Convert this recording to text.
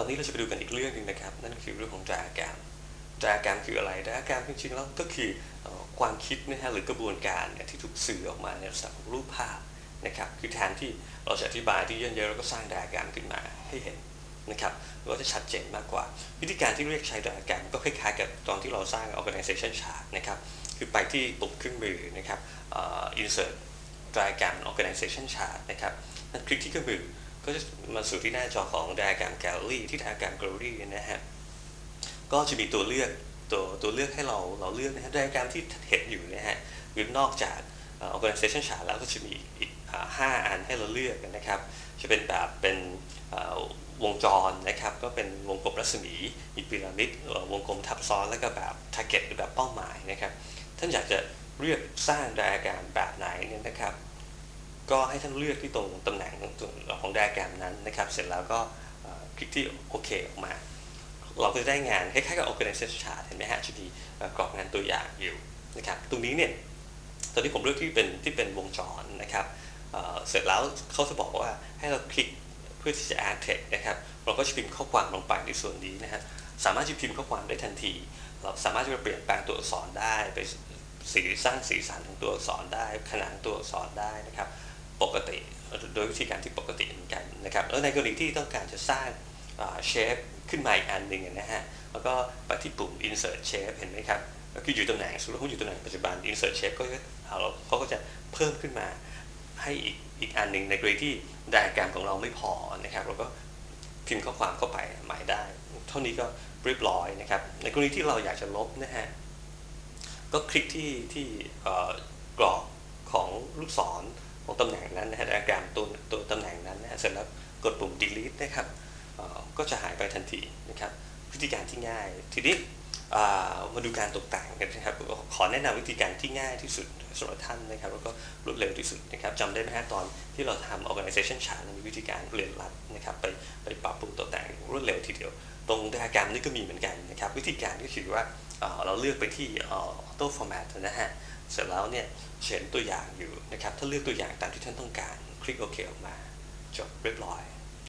ตอนนี้เราจะไปดูกันอีกเรื่องหนึงนะครับ นั่นคือเรื่องของ diagram diagram คืออะไร diagram จริงๆแล้วก็คือความคิดนะฮะหรือกระบวนการเนี่ยที่ถูกสื่อออกมาในลักษณะของรูปภาพนะครับคือแทนที่เราจะอธิบายที่เยอะๆเราก็สร้าง diagram ขึ้นมาให้เห็นนะครับก็จะชัดเจนมากกว่า วิธีการที่เรียกใช้ diagram ก็คล้ายๆกับตอนที่เราสร้าง organization chart นะครับคือไปที่ปุ่มเครื่องมือนะครับ insert diagram organization chart นะครับนั่นคลิกที่เครื่องมือ ก็จะมาสู่ที่หน้าจอของ diagram gallery ที่ diagram gallery เนี่นะฮะก็จะมีตัวเลือกตัวตัวเลือกให้เราเราเลือกนะฮะ diagram ที่เห็นอยู่นะฮะหรือนอกจากอ่อ organization chart แล้วก็จะมีอีกห้าอันให้เราเลือกนะครับ จะเป็นแบบเป็นวงจรนะครับ ก็เป็นวงกลมรัศมีมีพีระมิดวงกลมทับซ้อนแล้วก็แบบ target หรือแบบเป้าหมายนะครับ ท่านอยากจะเลือกสร้าง diagram แบบไหนเนี่ยนะครับ ก็ให้ท่านเลือกที่ตรงตำแหน่งของ diagram นั้นนะครับ เสร็จแล้วก็คลิกที่โอเคออกมา เราก็จะได้งานคล้ายๆกับ organization chart เห็นไหมฮะจะมีเอ่อกรอบงานตัวอย่างอยู่นะครับ ตรงนี้เนี่ยตอนนี้ผมเลือกที่เป็นที่เป็นวงจรนะครับเเสร็จแล้วเขาจะบอกว่าให้เราคลิกเพื่อที่จะ add text นะครับ เราก็จะพิมพ์ข้อความลงไปในส่วนนี้นะฮะ สามารถจะพิมพ์ข้อความได้ทันที เราสามารถจะเปลี่ยนแปลงตัวอักษรได้ ไปสีสร้างสีสันของตัวอักษรได้ ขนาดตัวอักษรได้นะครับ ปกติ โดยวิธีการที่ปกติเหมือนกันนะครับแล้วในกรณีที่ต้องการจะสร้างเชฟขึ้นมาอีกอันหนึ่งนะฮะแล้วก็ไปที่ปุ่ม insert shape เห็นไหมครับก็คืออยู่ตำแหน่งสมมติว่าเขาอยู่ตำแหน่งปัจจุบัน insert shape ก็เราเขาก็จะเพิ่มขึ้นมาให้อีกอีกอันหนึ่งในกรณีที่ diagram ของเราไม่พอนะครับเราก็พิมพ์ข้อความเข้าไปใหม่ได้ เท่านี้ก็เรียบร้อยนะครับ ในกรณีที่เราอยากจะลบนะฮะก็คลิกที่ที่อ่อกรอบของลูกศร ของตำแหน่งนั้นนะฮะ diagram ตัวตัวตำแหน่งนั้นนะเสร็จแล้วกดปุ่ม delete นะครับก็จะหายไปทันทีนะครับวิธีการที่ง่าย ทีนี้มาดูการตกแต่งกันนะครับขอแนะนำวิธีการที่ง่ายที่สุดสำหรับท่านนะครับแล้วก็รวดเร็วที่สุดนะครับจำได้ไหมฮะตอนที่เราทำ organization chart มีวิธีการเรียนรัดนะครับไปไปปรับปรุงตกแต่งรวดเร็วทีเดียว ตรง diagram นี่ก็มีเหมือนกันนะครับวิธีการก็คือว่า เราเลือกไปที่ auto format นะฮะ เสร็จแล้วเนี่ยเขียนตัวอย่างอยู่นะครับ ถ้าเลือกตัวอย่างตามที่ท่านต้องการ คลิกโอเคออกมา จบเรียบร้อย